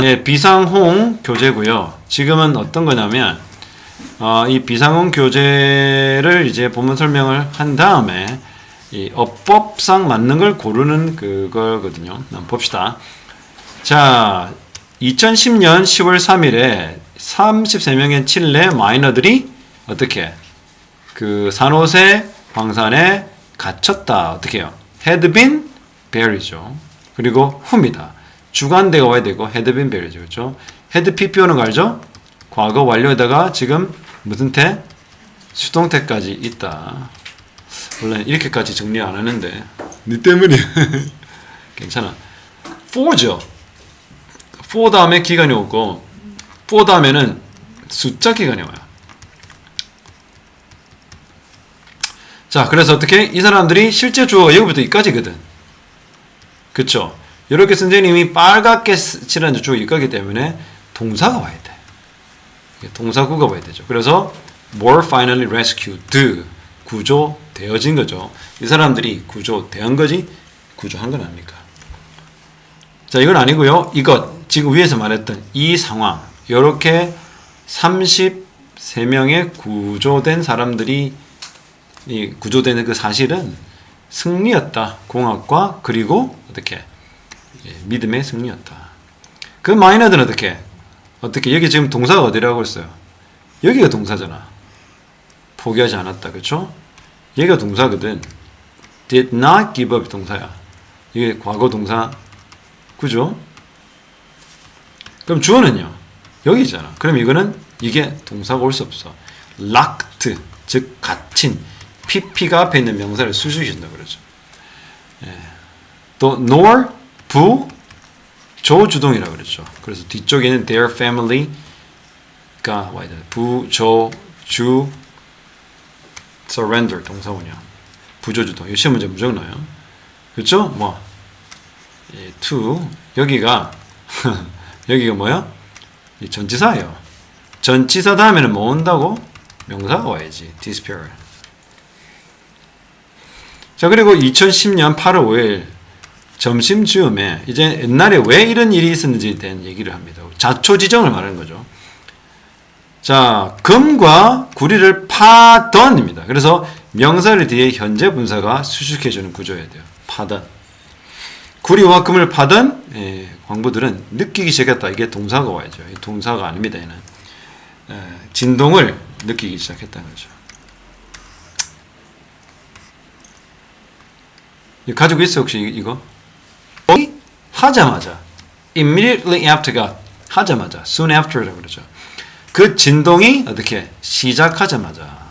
네, 비상호응 교재고요. 지금은 어떤 거냐면 어, 이 비상호응 교재를 이제 본문 설명을 한 다음에 이 어법상 맞는 걸 고르는 그거거든요. 한번 봅시다. 자, 2010년 10월 3일에 33명의 칠레 마이너들이 어떻게 그 산호세 광산에 갇혔다. 어떻게 해요? been buried죠. 그리고 who입니다. 주관대가 와야 되고 been buried죠. 그렇죠? had PPO는 알죠? 과거 완료에다가 지금 무슨 태? 수동태까지 있다. 원래 이렇게까지 정리 안 하는데 니 때문이야. 괜찮아. for죠. for 다음에 기간이 오고 for 다음에는 숫자 기간이 와요. 자, 그래서 어떻게 이 사람들이 실제 주어가 여기부터 여기까지거든. 그쵸? 이렇게 선생님이 빨갛게 칠한 주어가 여기까지 때문에 동사가 와야 돼. 동사구가 와야 되죠. 그래서 more finally rescued 구조되어진 거죠. 이 사람들이 구조된 거지 구조한 건 아닙니까? 자, 이건 아니고요. 이것 지금 위에서 말했던 이 상황 이렇게 33명의 구조된 사람들이 이 구조되는 그 사실은 승리였다. 공학과 그리고 어떻게 예, 믿음의 승리였다. 그 마이너들은 어떻게 어떻게 여기 지금 동사가 어디라고 했어요? 여기가 동사잖아. 포기하지 않았다. 그렇죠? 얘가 동사거든. did not give up 동사야. 이게 과거 동사 그죠? 그럼 주어는요? 여기 있잖아. 그럼 이거는 이게 동사가 올 수 없어. locked 즉 갇힌 pp가 앞에 있는 명사를 수식신다 그러죠. 예. 또 nor 부 조주동이라 그랬죠. 그래서 뒤쪽에는 their family가 와야 돼. 부조주 surrender 동사원이요. 부조주동. 이 시험 문제 무조건 나요. 그렇죠? 뭐 예, to 여기가 여기가 뭐야? 이 전치사예요. 전치사 다음에는 뭐 온다고? 명사가 와야지. disappear. 자 그리고 2010년 8월 5일 점심 즈음에 이제 옛날에 왜 이런 일이 있었는지에 대한 얘기를 합니다. 자초지정을 말하는 거죠. 자 금과 구리를 파던입니다. 그래서 명사를 뒤에 현재 분사가 수식해주는 구조여야 돼요. 파던. 구리와 금을 파던 예, 광부들은 느끼기 시작했다. 이게 동사가 와야죠. 이 동사가 아닙니다. 얘는 예, 진동을 느끼기 시작했다는 거죠. 가지고 있어 혹시 이- 이거? 하자마자 immediately after가 하자마자 soon after라고 그러죠. 그 진동이 어떻게 시작하자마자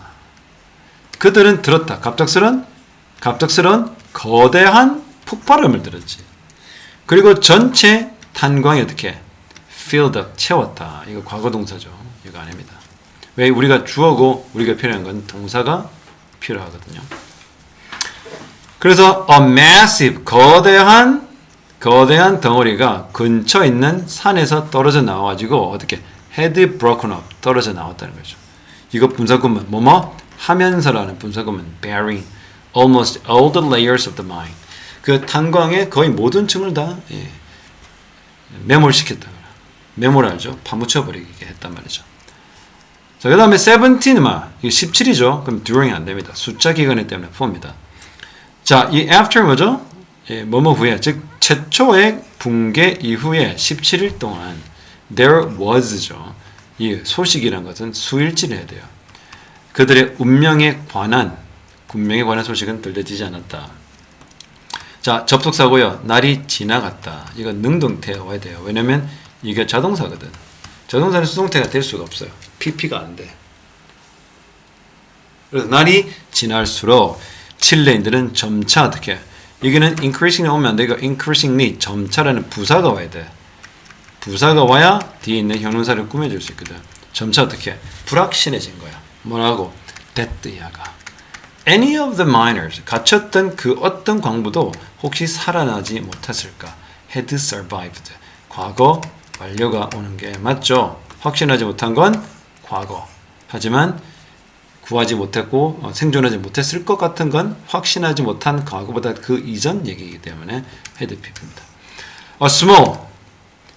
그들은 들었다. 갑작스런 갑작스런 거대한 폭발음을 들었지. 그리고 전체 탄광이 어떻게 filled up 채웠다. 이거 과거 동사죠. 이거 아닙니다. 왜 우리가 주어고 우리가 필요한 건 동사가 필요하거든요. 그래서 a massive 거대한 거대한 덩어리가 근처에 있는 산에서 떨어져 나와가지고 어떻게 had broken up 떨어져 나왔다는 거죠. 이거 분사구문 뭐뭐 하면서라는 분사구문 bearing almost all the layers of the mine 그 탄광의 거의 모든 층을 다 예, 매몰시켰다. 매몰 알죠? 파묻혀 버리게 했단 말이죠. 자, 그 다음에 17마 이거 17이죠. 그럼 during 안 됩니다. 숫자 기간이 때문에 포입니다. 자, 이 after 뭐죠? 예, 뭐뭐 후에 즉 최초의 붕괴 이후에 17일 동안 there was죠. 이 소식이란 것은 수일치를 해야 돼요. 그들의 운명에 관한 운명에 관한 소식은 들려지지 않았다. 자, 접속 사고요. 날이 지나갔다. 이건 능동태가 돼요. 왜냐면 이게 자동사거든. 자동사는 수동태가 될 수가 없어요. PP가 안 돼. 그래서 날이 지날수록 칠레인들은 점차 어떻게 여기는 increasingly 오면 안 되고 increasingly 점차라는 부사가 와야 돼. 부사가 와야 뒤에 있는 형용사를 꾸며줄 수 있거든. 점차 어떻게 불확실해진 거야. 뭐라고? that 이하가. Any of the miners 갇혔던 그 어떤 광부도 혹시 살아나지 못했을까? had survived. 과거 완료가 오는 게 맞죠. 확신하지 못한 건 과거. 하지만 구하지 못했고 어, 생존하지 못했을 것 같은 건 확신하지 못한 과거보다 그 이전 얘기이기 때문에 헤드피프입니다. A small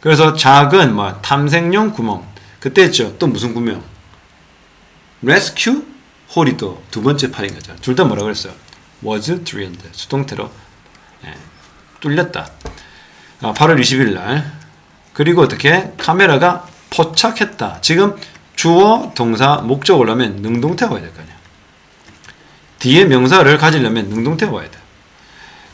그래서 작은 뭐 탐색용 구멍. 그때 했죠. 또 무슨 구멍? rescue 홀이 또두 번째 팔인 거죠. 둘 다 뭐라 그랬어요? was drilled. 수동태로 예, 뚫렸다. 아, 8월 20일 날. 그리고 어떻게 카메라가 포착했다. 지금 주어, 동사, 목적을 하면 능동태가 와야 될 거 아니야. 뒤에 명사를 가지려면 능동태가 와야 돼.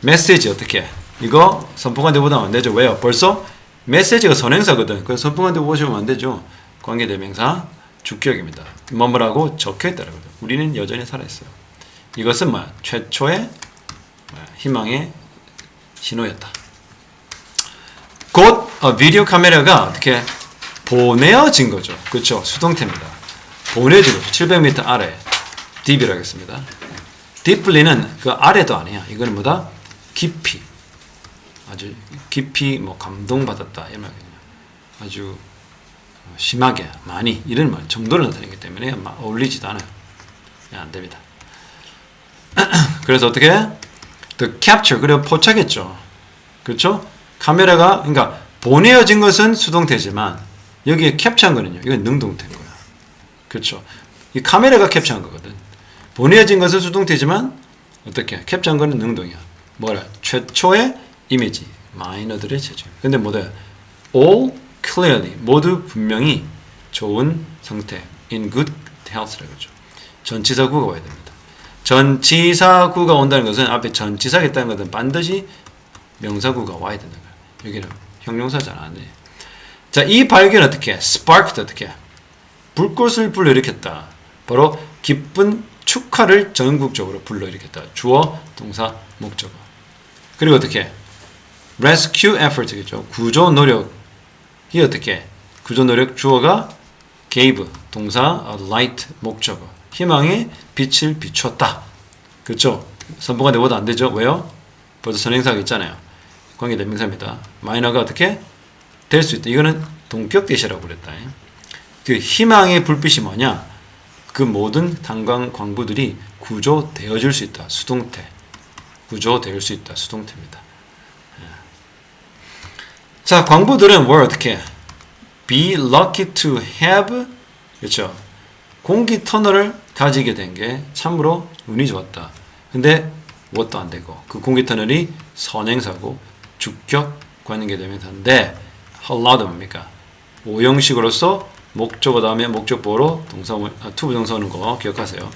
메시지 어떻게? 이거 선풍한 데 보다면 안 되죠. 왜요? 벌써 메시지가 선행사거든. 그래서 선풍한 데 보시면 안 되죠. 관계대명사 주격입니다. 뭐뭐라고 적혀있다라고. 우리는 여전히 살아있어요. 이것은 뭐 최초의 희망의 신호였다. 곧 어, 비디오 카메라가 어떻게 보내어진 거죠. 그렇죠. 수동태입니다. 보내지고 700m 아래 딥이라고 했습니다. 딥플리는 그 아래도 아니야. 이거는 뭐다? 깊이. 아주 깊이 뭐 감동받았다 이런 말이거든요. 아주 심하게 많이 이런 말 정도를 나타내기 때문에 막 어울리지도 않아요. 예, 안 됩니다. 그래서 어떻게 the capture 그리고 포착했죠. 그렇죠? 카메라가 그러니까 보내어진 것은 수동태지만 여기에 캡처한 거는요. 이건 능동태인 거야. 그렇죠? 이 카메라가 캡처한 거거든. 보내어진 것은 수동태지만 어떻게 캡처한 거는 능동이야. 뭐라? 최초의 이미지 마이너들의 체중. 근데 뭐다? all clearly 모두 분명히 좋은 상태 in good health라고 그러죠. 전치사구가 와야 됩니다. 전치사구가 온다는 것은 앞에 전치사가 있다는 것은 반드시 명사구가 와야 된다. 여기는 형용사잖아. 네. 자, 이 발견 어떻게? sparked 어떻게? 불꽃을 불러일으켰다. 바로 기쁜 축하를 전국적으로 불러일으켰다. 주어, 동사, 목적어. 그리고 어떻게? rescue effort겠죠. 구조 노력이 어떻게? 구조 노력 주어가 gave, 동사 a light, 목적어. 희망의 빛을 비추었다. 그렇죠? 선보가 내보다 안 되죠. 왜요? 벌써 선행사가 있잖아요. 관계 대명사입니다. 마이너가 어떻게 될 수 있다. 이거는 동격 대시라고 그랬다. 그 희망의 불빛이 뭐냐? 그 모든 탄광 광부들이 구조되어질 수 있다. 수동태. 구조될 수 있다. 수동태입니다. 예. 자, 광부들은 뭘 어떻게? Be lucky to have 그렇죠. 공기 터널을 가지게 된 게 참으로 운이 좋았다. 근데 무엇도 안 되고 그 공기 터널이 선행사고 주격 관계대명사 allowed 뭡니까? 오형식으로서 목적어 다음에 목적보로 동사 아, 투부정사 오는 거 기억하세요.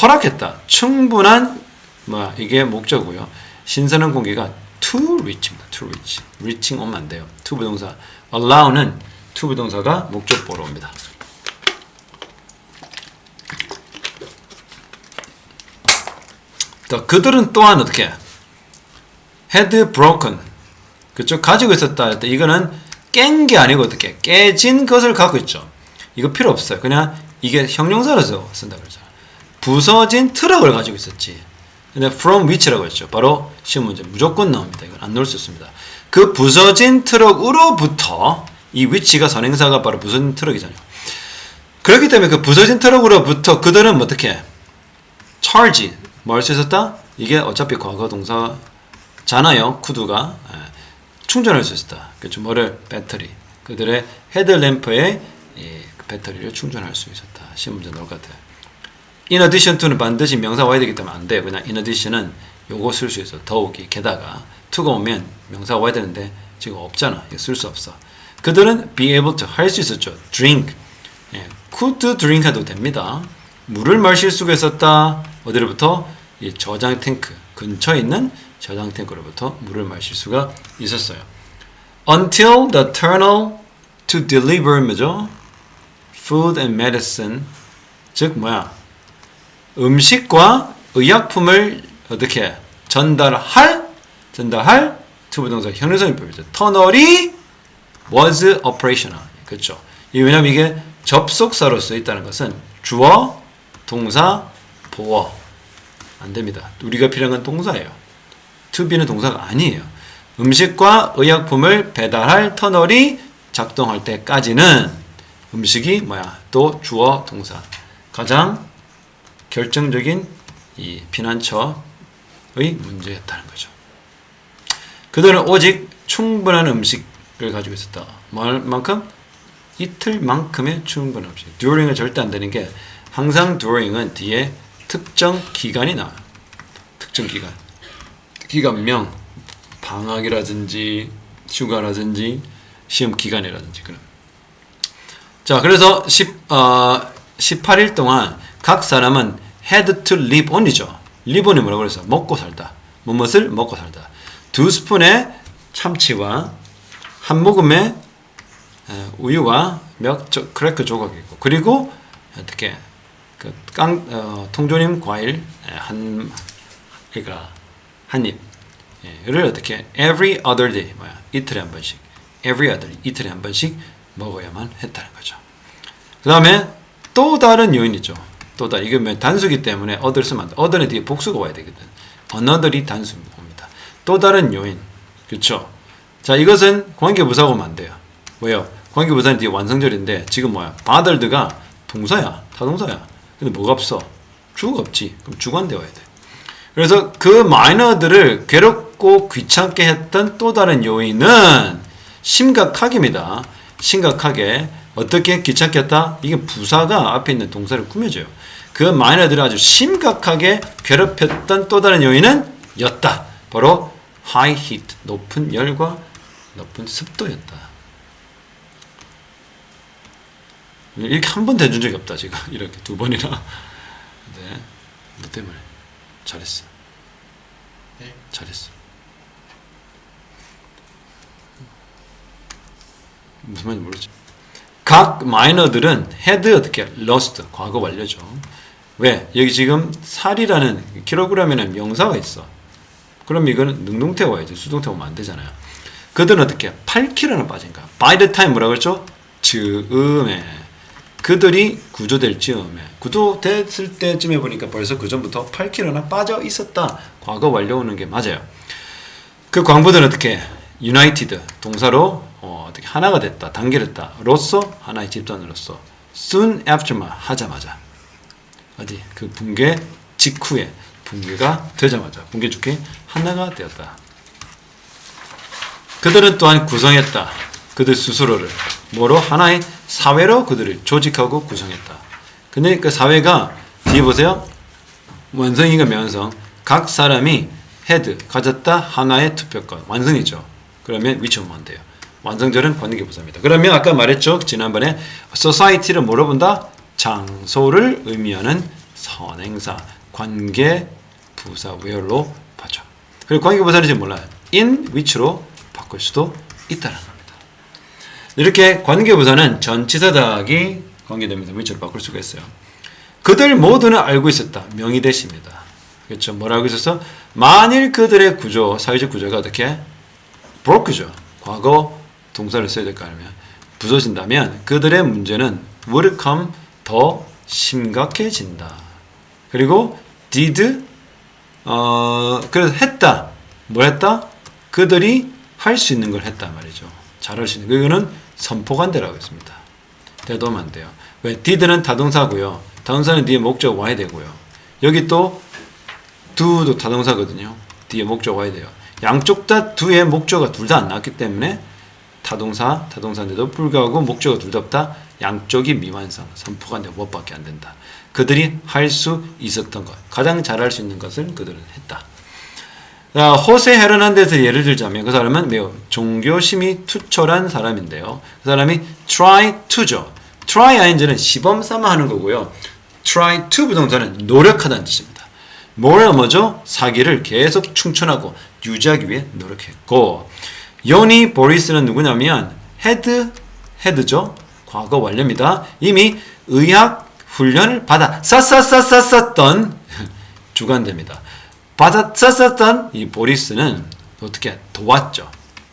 허락했다. 충분한 뭐 이게 목적이고요. 신선한 공기가 to reach입니다. to reach. reaching 오면 안 돼요. 투부동사 allow는 투부동사가 목적보로 옵니다. 또 그들은 또한 어떻게 had broken 그쪽 가지고 있었다 이거는 깬 게 아니고 어떻게 깨진 것을 갖고 있죠. 이거 필요 없어요. 그냥 이게 형용사로서 쓴다 그러죠. 부서진 트럭을 가지고 있었지. 근데 from which라고 했죠. 바로 시험 문제 무조건 나옵니다. 이건 안 넣을 수 있습니다. 그 부서진 트럭으로부터 이 which가 선행사가 바로 부서진 트럭이잖아요. 그렇기 때문에 그 부서진 트럭으로부터 그들은 어떻게 charge 뭘수 있었다? 이게 어차피 과거 동사잖아요. 쿠드가 예. 충전할 수 있었다. 그렇죠. 뭐를 배터리 그들의 헤드램프에 예, 그 배터리를 충전할 수 있었다. 나올 것 같아요. In addition to는 반드시 명사 와야 되기 때문에 안 돼요. 그냥 in addition은 요거 쓸 수 있어. 더욱이 게다가 to가 오면 명사 와야 되는데 지금 없잖아. 쓸 수 없어. 그들은 be able to 할 수 있었죠. drink 예, could drink 해도 됩니다. 물을 마실 수가 있었다. 어디로부터? 이 저장 탱크 근처에 있는 저장 탱크로부터 물을 마실 수가 있었어요. Until the tunnel to deliver 뭐죠? Food and medicine 즉 뭐야? 음식과 의약품을 어떻게 전달할 전달할 투부 동사 형용사용법이죠. 터널이 was operational 그렇죠. 이 왜냐면 이게 접속사로 써 있다는 것은 주어, 동사, 보어 안 됩니다. 우리가 필요한 건 동사예요. to be는 동사가 아니에요. 음식과 의약품을 배달할 터널이 작동할 때까지는 음식이 뭐야? 또 주어 동사. 가장 결정적인 이 피난처의 문제였다는 거죠. 그들은 오직 충분한 음식 가지고 있었다. 뭘만큼? 이틀만큼의 충분 없이. during은 절대 안 되는 게 항상 during은 뒤에 특정 기간이 나와요. 특정 기간. 기간명, 방학이라든지 휴가라든지 시험 기간이라든지 그런. 자, 그래서 10, 어, 18일 동안 각 사람은 had to live on이죠. live on이 뭐라고 그래서 먹고 살다. 무엇을 먹고 살다. 두 스푼의 참치와 한 모금의 에, 우유와 몇 조, 크래커 조각이 있고 그리고 어떻게 그 깡, 어, 통조림 과일 에, 한 그러니까 한입 를 어떻게 every other day 뭐야 이틀에 한 번씩 every other 이틀에 한 번씩 먹어야만 했다는 거죠. 그 다음에 또 다른 요인이죠. 또 다른 이거 뭐 단수기 때문에 other 쓰면 안 돼. other는 뒤에 복수가 와야 되거든. another이 단수입니다. 또 다른 요인 그렇죠. 자 이것은 관계부사가 오면 안 돼요. 왜요? 관계부사는 뒤에 완성절인데 지금 뭐야? bothered가 동사야, 타동사야. 근데 뭐가 없어? 주어가 없지. 그럼 주관 되어야 돼. 그래서 그 마이너들을 괴롭 고 귀찮게 했던 또 다른 요인은 심각하게입니다. 심각하게 어떻게 귀찮게 했다? 이게 부사가 앞에 있는 동사를 꾸며줘요. 그 마이너들을 아주 심각하게 괴롭혔던 또 다른 요인은 였다. 바로 high heat, 높은 열과 높은 습도였다. 이렇게 한번 대준 적이 없다, 지금. 이렇게 두 번이나. 네. 뭐 때문에? 잘했어. 네. 잘했어. 무슨 말인지 모르지. 각 마이너들은 had 어떻게 lost 과거 완료죠. 왜? 여기 지금 살이라는 킬로그램에는 명사가 있어. 그럼 이거는 능동태 와야지 수동태 오면 안 되잖아요. 그들은 어떻게 8kg나 빠진 거야. by the time 뭐라고 했죠? 즈음에 그들이 구조될 즈음에 구조됐을 때쯤에 보니까 벌써 그 전부터 8kg나 빠져 있었다. 과거 완료 오는 게 맞아요. 그 광부들은 어떻게 united 동사로 어, 떻게 하나가 됐다, 단결했다. 로서 하나의 집단으로서 soon after만 하자마자 어디 그 붕괴 직후에 붕괴가 되자마자 붕괴 주기 하나가 되었다. 그들은 또한 구성했다. 그들 스스로를 뭐로 하나의 사회로 그들을 조직하고 구성했다. 근데 그 사회가 뒤에 보세요. 완성이가 명성. 각 사람이 헤드 가졌다 하나의 투표권 완성이죠. 그러면 위치오면 돼요. 완성절은 관계부사입니다. 그러면 아까 말했죠. 지난번에 society를 뭐로 본다? 장소를 의미하는 선행사 관계 부사 where로 봐죠. 그리고 관계 부사는 지금 몰라요. in which로 바꿀 수도 있다는 겁니다. 이렇게 관계 부사는 전치사 더하기 관계됩니다. which로 바꿀 수가 있어요. 그들 모두는 알고 있었다. 명의 대시입니다. 그렇죠. 뭐라고 있었어? 만일 그들의 구조, 사회적 구조가 어떻게 broke죠. 과거 동사를 써야 될 거 아니면 부서진다면 그들의 문제는 would come 더 심각해진다. 그리고 did 어 그래서 했다. 뭘 했다? 그들이 할 수 있는 걸 했단 말이죠. 잘할 수 있는 거. 이거는 선포관대라고 했습니다. 대도하면 안 돼요. 왜? did는 타동사고요. 타동사는 뒤에 목적 와야 되고요. 여기 또 do도 타동사거든요. 뒤에 목적 와야 돼요. 양쪽 다 두의 목적어가 둘다 안 나왔기 때문에 타동사, 타동사인데도 불구하고 목적어 둘 다 없다. 양쪽이 미완성, 선포관대 무엇밖에 안 된다. 그들이 할 수 있었던 것, 가장 잘할 수 있는 것을 그들은 했다. 자, 호세 헤르난데스 예를 들자면 그 사람은 매우 종교심이 투철한 사람인데요. 그 사람이 try to죠. try ing는 시범 삼아 하는 거고요. try to 부동사는 노력하다는 뜻입니다. 뭐라 뭐죠? 사기를 계속 충천하고 유지하기 위해 노력했고 요니 보리스는 누구냐면 헤드 헤드죠. 과거 완료입니다. 이미 의학 훈련을 받아 썼었었었던 주관됩니다. 받아 썼었던 이 보리스는 어떻게 도왔죠.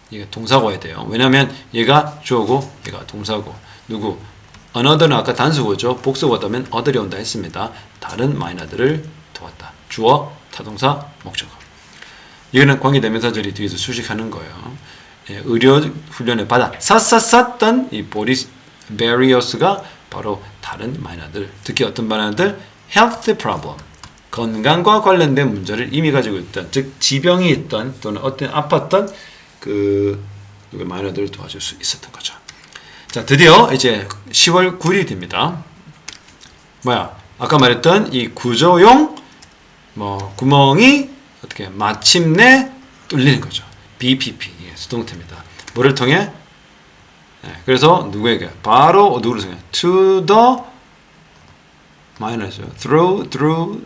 이게 동사가 와야 돼요. 왜냐하면 얘가 주어고 얘가 동사고 누구 another는 아까 단수고죠. 복수고다면 other이 온다 했습니다. 다른 마이너들을 도왔다. 주어, 타동사, 목적어. 이거는 관계대명사절이 뒤에서 수식하는 거예요. 예, 의료 훈련을 받아 쌌쌌쌌던 이 보리스 베리어스가 바로 다른 마이너들, 특히 어떤 마이너들 health problem, 건강과 관련된 문제를 이미 가지고 있던, 즉 지병이 있던 또는 어떤 아팠던 그 마이너들을 도와줄 수 있었던 거죠. 자, 드디어 이제 10월 9일이 됩니다. 뭐야? 아까 말했던 이 구조용 뭐 구멍이 어떻게 마침내 뚫리는 거죠. BPP 예, 수동태입니다. 뭐를 통해? 네, 그래서 누구에게? 바로 누구를 통해? To the minor죠. Through, through,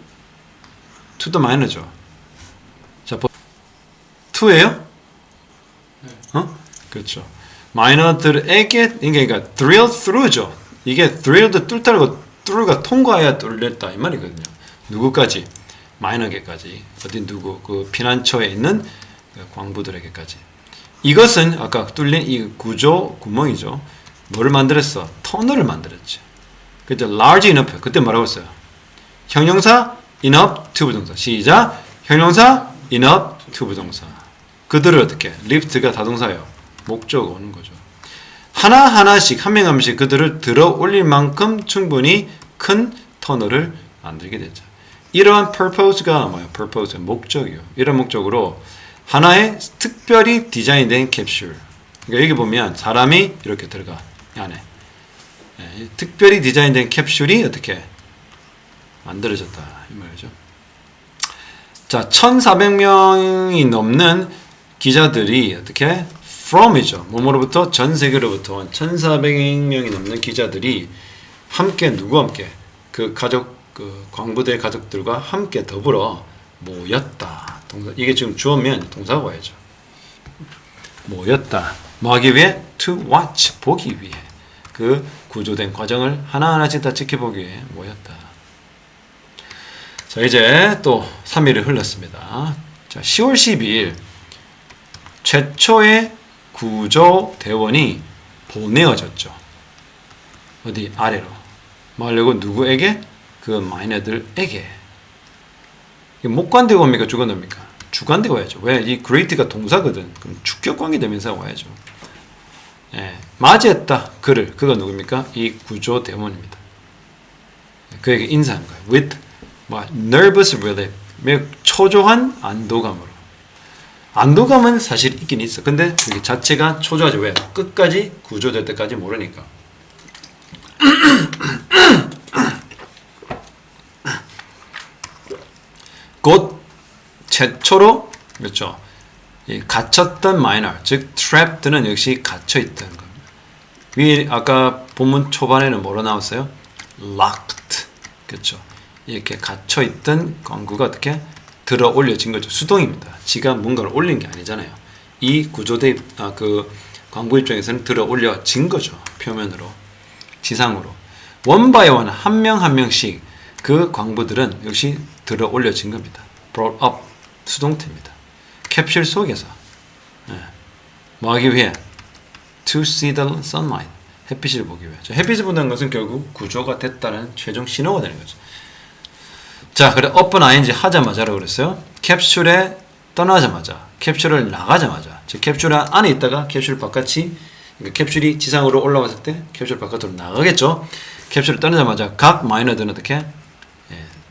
to the minor죠. 자, 보- to예요? 어? 그렇죠. 마이너들에게 그러니까 drill through죠. 이게 drilled 뚫다고 뚫가 통과해야 뚫렸다 이 말이거든요. 누구까지? 마이너에게까지 어디 누구 그 피난처에 있는 그 광부들에게까지. 이것은 아까 뚫린 이 구조 구멍이죠. 뭐를 만들었어? 터널을 만들었지. 그때 large enough 그때 뭐라고 했어요? 형용사 enough to 부동사 시작 형용사 enough to 부동사 그들을 어떻게 lift가 다동사예요 목적 오는 거죠 하나 하나씩 한 명 한 명씩 그들을 들어 올릴 만큼 충분히 큰 터널을 만들게 되죠 이러한 purpose가 뭐야 purpose 목적이요 이런 목적으로 하나의 특별히 디자인된 캡슐 그러니까 여기 보면 사람이 이렇게 들어가 이 안에 예, 특별히 디자인된 캡슐이 어떻게 만들어졌다 이 말이죠. 자, 1,400명이 넘는 기자들이 어떻게 from이죠. 뭐뭐로부터 전 세계로부터 온 1,400명이 넘는 기자들이 함께 누구 함께 그 가족 그 광부대 가족들과 함께 더불어 모였다. 동사 이게 지금 주어면 동사가 와야죠. 모였다. 뭐 하기 위해? To watch 보기 위해. 그 구조된 과정을 하나하나씩 다 지켜보기 위해 모였다. 자, 이제 또 3일을 흘렀습니다. 자, 10월 12일 최초의 구조 대원이 보내어졌죠. 어디 아래로. 뭐 하려고 누구에게? 그 마이너들에게. 목관대 겁니까? 주관대입니까? 주관대 와야죠. 왜? 이 great가 동사거든. 그럼 주격 관계 되면서 와야죠. 예, 맞이했다. 그를. 그가 누굽니까? 이 구조 대원입니다. 그에게 인사한 거예요. With 뭐 nervous relief. 매우 초조한 안도감으로. 안도감은 사실 있긴 있어. 근데 그게 자체가 초조하지. 왜? 끝까지 구조될 때까지 모르니까. 곧 최초로 그렇죠. 이 갇혔던 마이너, 즉 trapped는 역시 갇혀 있던 겁니다. 위 아까 본문 초반에는 뭐로 나왔어요? locked. 그렇죠. 이렇게 갇혀 있던 광구가 어떻게 들어 올려진 거죠. 수동입니다. 지가 뭔가를 올린 게 아니잖아요. 이 구조대 아, 그 광구 입장에서는 들어 올려진 거죠. 표면으로 지상으로 원 바이 원한 명 한 명씩 그 광부들은 역시 들어 올려진 겁니다. brought up 수동태입니다. 캡슐 속에서 예. 뭐 하기 위해 to see the sunlight 햇빛을 보기 위해 자, 햇빛을 본다는 것은 결국 구조가 됐다는 최종 신호가 되는 거죠. 자, 그래 open ing 하자마자라고 그랬어요. 캡슐에 떠나자마자, 캡슐을 나가자마자, 즉 캡슐 안에 있다가 캡슐 바깥이 그러니까 캡슐이 지상으로 올라왔을 때 캡슐 바깥으로 나가겠죠. 캡슐을 떠나자마자 각 마이너들은 어떻게 예,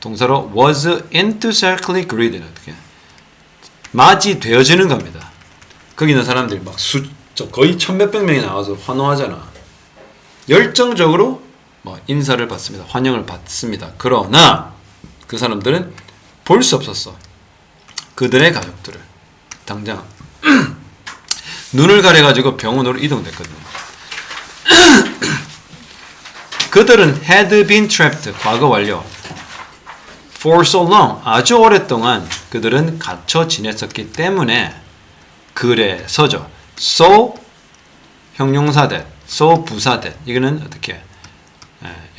동사로 was enthusiastically greeted 어떻게 맞이 되어지는 겁니다. 거기 있는 사람들이 막 수, 저 거의 천몇백 명이 나와서 환호하잖아. 열정적으로 뭐 인사를 받습니다. 환영을 받습니다. 그러나 그 사람들은 볼 수 없었어. 그들의 가족들을 당장 눈을 가려가지고 병원으로 이동됐거든요. 그들은 had been trapped 과거 완료 for so long 아주 오랫동안 그들은 갇혀 지냈었기 때문에 그래서죠. so 형용사대, so 부사대 이거는 어떻게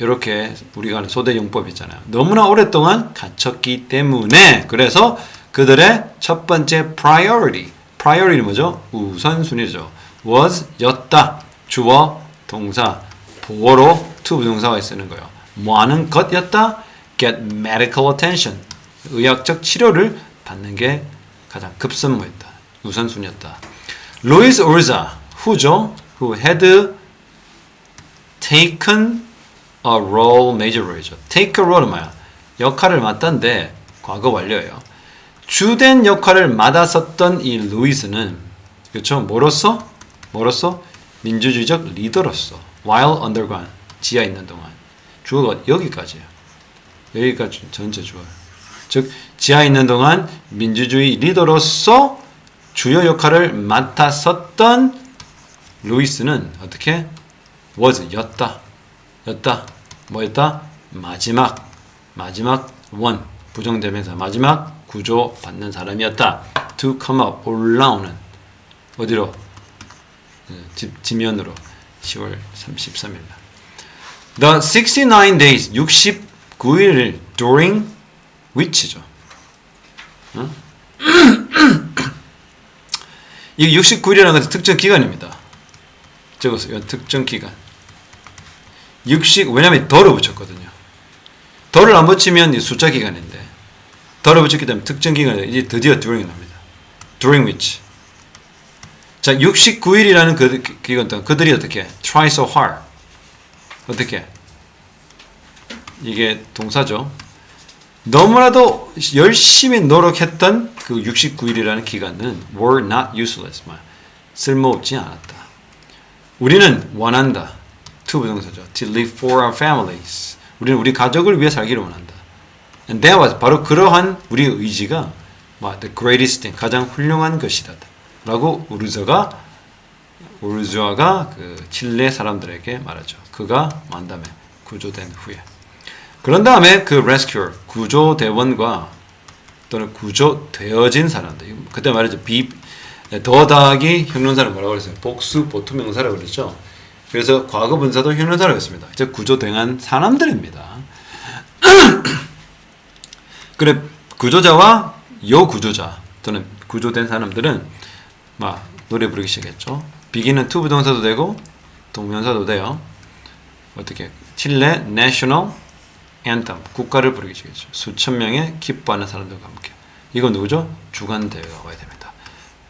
이렇게 우리가 하는 소대 용법 있잖아요. 너무나 오랫동안 갇혔기 때문에 그래서 그들의 첫 번째 priority, priority는 뭐죠? 우선순위죠. was 였다. 주어, 동사, 보어로 to 부동사가 쓰는 거예요. 뭐 하는 것이었다? Get medical attention. 의학적 치료를 받는 게 가장 급선무였다. 우선순위였다. 루이스 올자 후죠. who had taken a role major role이죠. take a role은 뭐야? 역할을 맡던데 과거 완료예요. 주된 역할을 맡았었던 이 루이스는 그렇죠? 뭐로서 뭐로서 민주주의적 리더로서 while underground 지하에 있는 동안 주어가 여기까지예요. 여기까지 전체 주어요. 즉 지하에 있는 동안 민주주의 리더로서 주요 역할을 맡았었던 루이스는 어떻게? was 였다 였다 뭐였다? 마지막 마지막 원 부정대명사 마지막 구조 받는 사람이었다. to come up 올라오는 어디로? 어, 집 지면으로 10월 33일 날. The 69 days 69일을 during which죠 어? 이 69일이라는 것은 특정 기간입니다. 적었어요. 특정 기간. 60 왜냐면 덜을 붙였거든요. 덜을 안 붙이면 이 숫자 기간인데 덜을 붙였기 때문에 특정 기간에 이제 드디어 during이 납니다. during which. 자, 69일이라는 그 기- 기간 동안 그들이 어떻게 try so hard 어떻게 이게 동사죠. 너무나도 열심히 노력했던 그 69일이라는 기간은 were not useless. 말 쓸모없지 않았다. 우리는 원한다. to 부동사죠. to live for our families. 우리는 우리 가족을 위해 살기를 원한다. And that was 바로 그러한 우리의 의지가 뭐, the greatest thing 가장 훌륭한 것이다. 라고 우르자가 우르주아가 그 칠레 사람들에게 말하죠. 그가 만담에 구조된 후에. 그런 다음에 그 rescuer 구조대원과 또는 구조되어진 사람들. 그때 말이죠. 비 더다기 형용사를 뭐라고 그랬어요? 복수 보투명사라고 그랬죠. 그래서 과거 분사도 형용사라고 했습니다. 이제 구조된 사람들입니다. 그래 구조자와 요 구조자 또는 구조된 사람들은 막 노래 부르기 시작했죠. 비기는 투 부동사도 되고 동명사도 돼요. 어떻게? 칠레 내 앤텀 국가를 부르기 시작했죠. 수천 명의 기뻐하는 사람들과 함께. 이건 누구죠? 주간 대회가 와야 됩니다.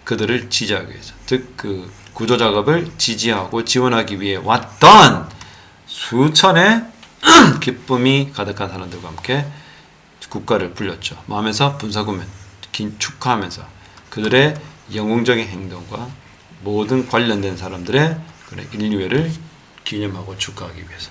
그들을 지지하기 위해서. 즉 그 구조 작업을 지지하고 지원하기 위해 왔던 수천의 기쁨이 가득한 사람들과 함께 국가를 불렸죠. 마음에서 분사구면 긴 축하하면서 그들의 영웅적인 행동과 모든 관련된 사람들의 인류애를 기념하고 축하하기 위해서.